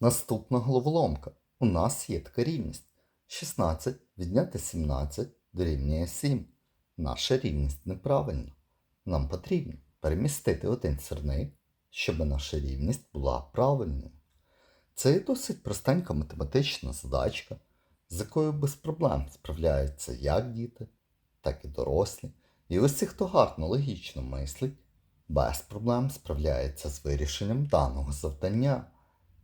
Наступна головоломка. У нас є така рівність. 16 відняти 17 дорівнює 7. Наша рівність неправильна. Нам потрібно перемістити один сірник, щоб наша рівність була правильною. Це є досить простенька математична задачка, з якою без проблем справляються як діти, так і дорослі. І усі, хто гарно логічно мислить, без проблем справляється з вирішенням даного завдання.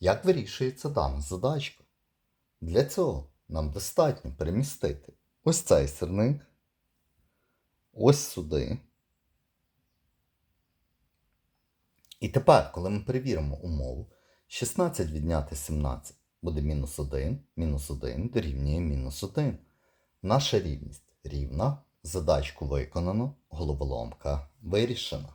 Як вирішується дана задачка? Для цього нам достатньо перемістити ось цей сирник, ось сюди. І тепер, коли ми перевіримо умову, 16 відняти 17 буде мінус 1, мінус 1 дорівнює мінус 1. Наша рівність рівна, задачку виконано, головоломка вирішена.